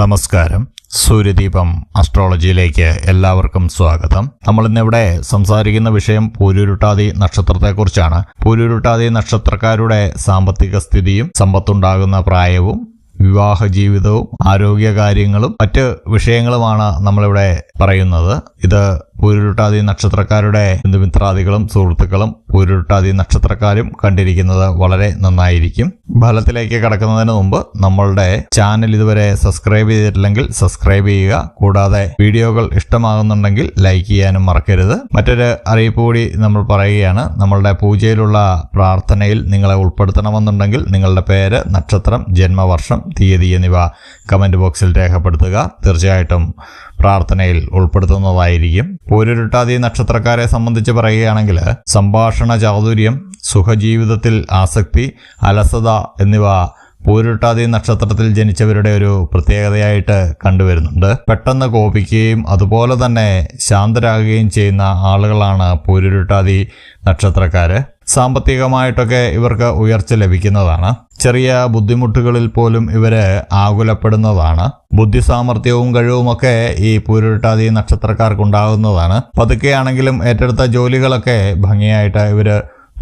നമസ്കാരം. സൂര്യദീപം അസ്ട്രോളജിയിലേക്ക് എല്ലാവർക്കും സ്വാഗതം. നമ്മൾ ഇന്നിവിടെ സംസാരിക്കുന്ന വിഷയം പൂരുരുട്ടാതി നക്ഷത്രത്തെക്കുറിച്ചാണ്. പൂരുരുട്ടാതി നക്ഷത്രക്കാരുടെ സാമ്പത്തിക സ്ഥിതിയും സമ്പത്തുണ്ടാകുന്ന പ്രായവും വിവാഹ ജീവിതവും ആരോഗ്യകാര്യങ്ങളും മറ്റ് വിഷയങ്ങളുമാണ് നമ്മളിവിടെ പറയുന്നത്. ഇത് പൂരുരുട്ടാതി നക്ഷത്രക്കാരുടെ ബന്ധുമിത്രാദികളും സുഹൃത്തുക്കളും പൂരുരുട്ടാതി നക്ഷത്രക്കാരും കണ്ടിരിക്കുന്നത് വളരെ നന്നായിരിക്കും. ഫലത്തിലേക്ക് കടക്കുന്നതിന് മുമ്പ് നമ്മളുടെ ചാനൽ ഇതുവരെ സബ്സ്ക്രൈബ് ചെയ്തിട്ടില്ലെങ്കിൽ സബ്സ്ക്രൈബ് ചെയ്യുക. കൂടാതെ വീഡിയോകൾ ഇഷ്ടമാകുന്നുണ്ടെങ്കിൽ ലൈക്ക് ചെയ്യാനും മറക്കരുത്. മറ്റൊരു അറിയിപ്പ് കൂടി നമ്മൾ പറയുകയാണ്. നമ്മളുടെ പൂജയിലുള്ള പ്രാർത്ഥനയിൽ നിങ്ങളെ ഉൾപ്പെടുത്തണമെന്നുണ്ടെങ്കിൽ നിങ്ങളുടെ പേര് നക്ഷത്രം ജന്മവർഷം തീയതി എന്നിവ കമന്റ് ബോക്സിൽ രേഖപ്പെടുത്തുക. തീർച്ചയായിട്ടും പ്രാർത്ഥനയിൽ ഉൾപ്പെടുത്തുന്നതായിരിക്കും. പൂരുരുട്ടാതി നക്ഷത്രക്കാരെ സംബന്ധിച്ച് പറയുകയാണെങ്കിൽ സംഭാഷണ ചാതുര്യം സുഖജീവിതത്തിൽ ആസക്തി അലസത എന്നിവ പൂരുട്ടാതി നക്ഷത്രത്തിൽ ജനിച്ചവരുടെ ഒരു പ്രത്യേകതയായിട്ട് കണ്ടുവരുന്നുണ്ട്. പെട്ടെന്ന് കോപിക്കുകയും അതുപോലെ തന്നെ ശാന്തരാകുകയും ചെയ്യുന്ന ആളുകളാണ് പൂരുരുട്ടാതി നക്ഷത്രക്കാര്. സാമ്പത്തികമായിട്ടൊക്കെ ഇവർക്ക് ഉയർച്ച ലഭിക്കുന്നതാണ്. ചെറിയ ബുദ്ധിമുട്ടുകളിൽ പോലും ഇവർ ആകുലപ്പെടുന്നതാണ്. ബുദ്ധി സാമർഥ്യവും കഴിവുമൊക്കെ ഈ പൂരുരുട്ടാതി നക്ഷത്രക്കാർക്കുണ്ടാകുന്നതാണ്. പതുക്കെയാണെങ്കിലും ഏറ്റെടുത്ത ജോലികളൊക്കെ ഭംഗിയായിട്ട് ഇവർ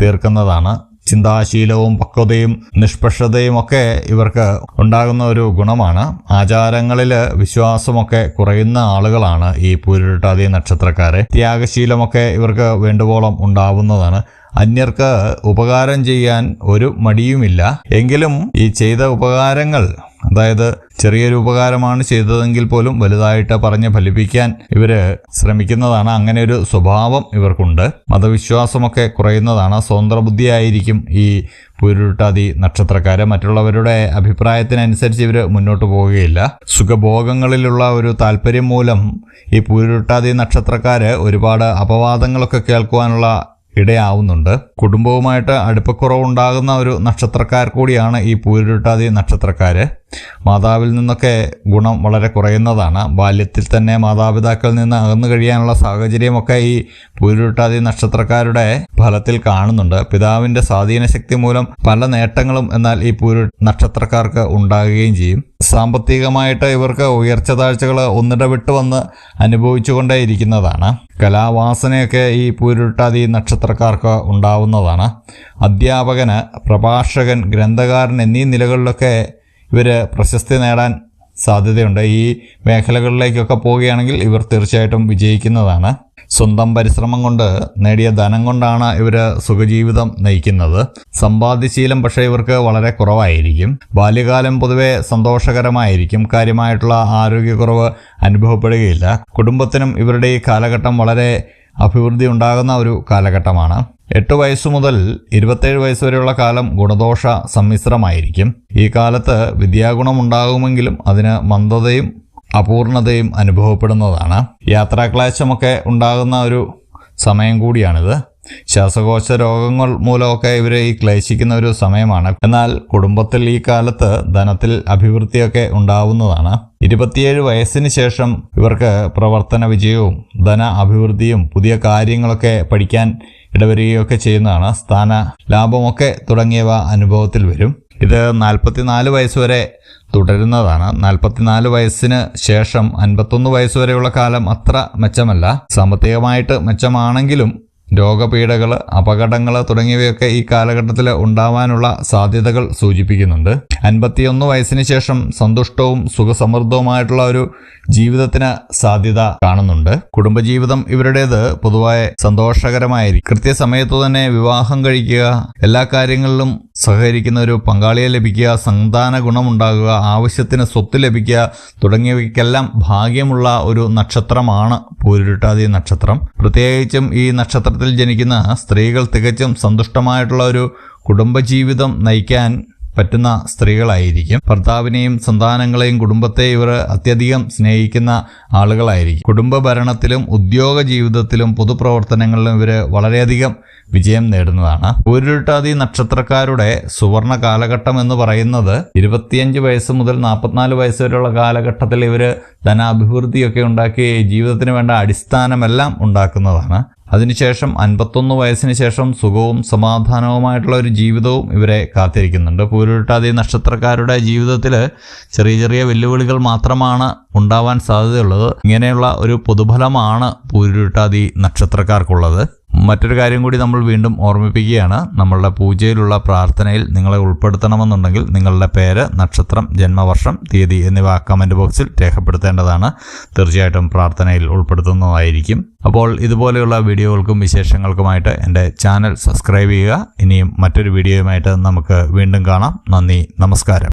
തീർക്കുന്നതാണ്. ചിന്താശീലവും പക്വതയും നിഷ്പക്ഷതയും ഒക്കെ ഇവർക്ക് ഉണ്ടാകുന്ന ഒരു ഗുണമാണ്. ആചാരങ്ങളിൽ വിശ്വാസമൊക്കെ കുറയുന്ന ആളുകളാണ് ഈ പൂരുരുട്ടാതി നക്ഷത്രക്കാരെ. ത്യാഗശീലമൊക്കെ ഇവർക്ക് വേണ്ടുവോളം ഉണ്ടാവുന്നതാണ്. അന്യർക്ക് ഉപകാരം ചെയ്യാൻ ഒരു മടിയുമില്ല. എങ്കിലും ഈ ചെയ്ത ഉപകാരങ്ങൾ അതായത് ചെറിയൊരു ഉപകാരമാണ് ചെയ്തതെങ്കിൽ പോലും വലുതായിട്ട് പറഞ്ഞ് ഫലിപ്പിക്കാൻ ഇവർ ശ്രമിക്കുന്നതാണ്. അങ്ങനെ ഒരു സ്വഭാവം ഇവർക്കുണ്ട്. മതവിശ്വാസമൊക്കെ കുറയുന്നതാണ്. സ്വതന്ത്ര ബുദ്ധിയായിരിക്കും ഈ പൂരുട്ടാതി നക്ഷത്രക്കാര്. മറ്റുള്ളവരുടെ അഭിപ്രായത്തിനനുസരിച്ച് ഇവർ മുന്നോട്ട് പോവുകയില്ല. സുഖഭോഗങ്ങളിലുള്ള ഒരു താല്പര്യം മൂലം ഈ പൂരുട്ടാതി നക്ഷത്രക്കാര് ഒരുപാട് അപവാദങ്ങളൊക്കെ കേൾക്കുവാനുള്ള ഇടയാവുന്നുണ്ട്. കുടുംബവുമായിട്ട് അടുപ്പക്കുറവുണ്ടാകുന്ന ഒരു നക്ഷത്രക്കാർ കൂടിയാണ് ഈ പൂരുരുട്ടാതി നക്ഷത്രക്കാര്. മാതാവിൽ നിന്നൊക്കെ ഗുണം വളരെ കുറയുന്നതാണ്. ബാല്യത്തിൽ തന്നെ മാതാപിതാക്കളിൽ നിന്ന് അകന്നു കഴിയാനുള്ള സാഹചര്യമൊക്കെ ഈ പൂരുട്ടാതി നക്ഷത്രക്കാരുടെ ഫലത്തിൽ കാണുന്നുണ്ട്. പിതാവിന്റെ സ്വാധീനശക്തി മൂലം പല നേട്ടങ്ങളും എന്നാൽ ഈ പൂരു നക്ഷത്രക്കാർക്ക് ഉണ്ടാകുകയും ചെയ്യും. സാമ്പത്തികമായിട്ട് ഇവർക്ക് ഉയർച്ച താഴ്ചകൾ ഒന്നിടവിട്ട് വന്ന് അനുഭവിച്ചുകൊണ്ടേ ഇരിക്കുന്നതാണ്. കലാവാസനയൊക്കെ ഈ പൂരുട്ടാതി നക്ഷത്രക്കാർക്ക് ഉണ്ടാവുന്നതാണ്. അധ്യാപകന് പ്രഭാഷകൻ ഗ്രന്ഥകാരൻ എന്നീ നിലകളിലൊക്കെ ഇവർ പ്രശസ്തി നേടാൻ സാധ്യതയുണ്ട്. ഈ മേഖലകളിലേക്കൊക്കെ പോവുകയാണെങ്കിൽ ഇവർ തീർച്ചയായിട്ടും വിജയിക്കുന്നതാണ്. സ്വന്തം പരിശ്രമം കൊണ്ട് നേടിയ ധനം കൊണ്ടാണ് ഇവർ സുഖജീവിതം നയിക്കുന്നത്. സമ്പാദ്യശീലം പക്ഷേ ഇവർക്ക് വളരെ കുറവായിരിക്കും. ബാല്യകാലം പൊതുവെ സന്തോഷകരമായിരിക്കും. കാര്യമായിട്ടുള്ള ആരോഗ്യക്കുറവ് അനുഭവപ്പെടുകയില്ല. കുടുംബത്തിനും ഇവരുടെ ഈ കാലഘട്ടം വളരെ അഭിവൃദ്ധി ഉണ്ടാകുന്ന ഒരു കാലഘട്ടമാണ്. എട്ട് വയസ്സു മുതൽ ഇരുപത്തേഴ് വയസ്സ് വരെയുള്ള കാലം ഗുണദോഷ സമ്മിശ്രമായിരിക്കും. ഈ കാലത്ത് വിദ്യാഗുണമുണ്ടാകുമെങ്കിലും അതിന് മന്ദതയും അപൂർണതയും അനുഭവപ്പെടുന്നതാണ്. യാത്രാക്ലേശമൊക്കെ ഉണ്ടാകുന്ന ഒരു സമയം കൂടിയാണിത്. ശ്വാസകോശ രോഗങ്ങൾ മൂലമൊക്കെ ഇവർ ഈ ക്ലേശിക്കുന്ന ഒരു സമയമാണ്. എന്നാൽ കുടുംബത്തിൽ ഈ കാലത്ത് ധനത്തിൽ അഭിവൃദ്ധിയൊക്കെ ഉണ്ടാവുന്നതാണ്. ഇരുപത്തിയേഴ് വയസ്സിന് ശേഷം ഇവർക്ക് പ്രവർത്തന വിജയവും ധന അഭിവൃദ്ധിയും പുതിയ കാര്യങ്ങളൊക്കെ പഠിക്കാൻ ഇടവരികയൊക്കെ ചെയ്യുന്നതാണ്. സ്ഥാന ലാഭമൊക്കെ തുടങ്ങിയവ അനുഭവത്തിൽ വരും. ഇത് നാൽപ്പത്തിനാല് വയസ്സ് വരെ തുടരുന്നതാണ്. നാൽപ്പത്തിനാല് വയസ്സിന് ശേഷം അൻപത്തൊന്ന് വയസ്സ് വരെയുള്ള കാലം അത്ര മെച്ചമല്ല. സാമ്പത്തികമായിട്ട് മെച്ചമാണെങ്കിലും രോഗപീഠകൾ അപകടങ്ങൾ തുടങ്ങിയവയൊക്കെ ഈ കാലഘട്ടത്തിൽ ഉണ്ടാവാനുള്ള സാധ്യതകൾ സൂചിപ്പിക്കുന്നുണ്ട്. അൻപത്തിയൊന്ന് വയസ്സിന് ശേഷം സന്തുഷ്ടവും സുഖസമൃദ്ധവുമായിട്ടുള്ള ഒരു ജീവിതത്തിന് സാധ്യത കാണുന്നുണ്ട്. കുടുംബജീവിതം ഇവരുടേത് പൊതുവായ സന്തോഷകരമായിരിക്കും. കൃത്യസമയത്ത് തന്നെ വിവാഹം കഴിക്കുക എല്ലാ കാര്യങ്ങളിലും സഹകരിക്കുന്ന ഒരു പങ്കാളിയെ ലഭിക്കുക സന്താന ഗുണമുണ്ടാകുക ആവശ്യത്തിന് സ്വത്ത് ലഭിക്കുക തുടങ്ങിയവയ്ക്കെല്ലാം ഭാഗ്യമുള്ള ഒരു നക്ഷത്രമാണ് പൂരുരുട്ടാതി നക്ഷത്രം. പ്രത്യേകിച്ചും ഈ നക്ഷത്രത്തിൽ ജനിക്കുന്ന സ്ത്രീകൾ തികച്ചും സന്തുഷ്ടമായിട്ടുള്ള ഒരു കുടുംബജീവിതം നയിക്കാൻ പറ്റുന്ന സ്ത്രീകളായിരിക്കും. ഭർത്താവിനെയും സന്താനങ്ങളെയും കുടുംബത്തെ ഇവർ അത്യധികം സ്നേഹിക്കുന്ന ആളുകളായിരിക്കും. കുടുംബ ഭരണത്തിലും ഉദ്യോഗ ജീവിതത്തിലും പൊതുപ്രവർത്തനങ്ങളിലും ഇവർ വളരെയധികം വിജയം നേടുന്നതാണ്. പൂരുരുട്ടാതി നക്ഷത്രക്കാരുടെ സുവർണ കാലഘട്ടം എന്ന് പറയുന്നത് ഇരുപത്തിയഞ്ച് വയസ്സ് മുതൽ നാൽപ്പത്തിനാല് വയസ്സ് വരെയുള്ള കാലഘട്ടത്തിൽ ഇവർ ധനാഭിവൃദ്ധിയൊക്കെ ഉണ്ടാക്കി ജീവിതത്തിന് വേണ്ട അടിസ്ഥാനമെല്ലാം ഉണ്ടാക്കുന്നതാണ്. അതിനുശേഷം അൻപത്തൊന്ന് വയസ്സിന് ശേഷം സുഖവും സമാധാനവുമായിട്ടുള്ള ഒരു ജീവിതവും ഇവരെ കാത്തിരിക്കുന്നുണ്ട്. പൂരുരുട്ടാതി നക്ഷത്രക്കാരുടെ ജീവിതത്തിൽ ചെറിയ ചെറിയ വെല്ലുവിളികൾ മാത്രമാണ് ഉണ്ടാവാൻ സാധ്യതയുള്ളത്. ഇങ്ങനെയുള്ള ഒരു പൊതുഫലമാണ് പൂരുരുട്ടാതി നക്ഷത്രക്കാർക്കുള്ളത്. മറ്റൊരു കാര്യം കൂടി നമ്മൾ വീണ്ടും ഓർമ്മിപ്പിക്കുകയാണ്. നമ്മളുടെ പൂജയിലുള്ള പ്രാർത്ഥനയിൽ നിങ്ങളെ ഉൾപ്പെടുത്തണമെന്നുണ്ടെങ്കിൽ നിങ്ങളുടെ പേര് നക്ഷത്രം ജന്മവർഷം തീയതി എന്നിവ കമന്റ് ബോക്സിൽ രേഖപ്പെടുത്തേണ്ടതാണ്. തീർച്ചയായിട്ടും പ്രാർത്ഥനയിൽ ഉൾപ്പെടുത്തുന്നതായിരിക്കും. അപ്പോൾ ഇതുപോലെയുള്ള വീഡിയോകൾക്കും വിശേഷങ്ങൾക്കുമായിട്ട് എന്റെ ചാനൽ സബ്സ്ക്രൈബ് ചെയ്യുക. ഇനിയും മറ്റൊരു വീഡിയോയുമായിട്ട് നമുക്ക് വീണ്ടും കാണാം. നന്ദി നമസ്കാരം.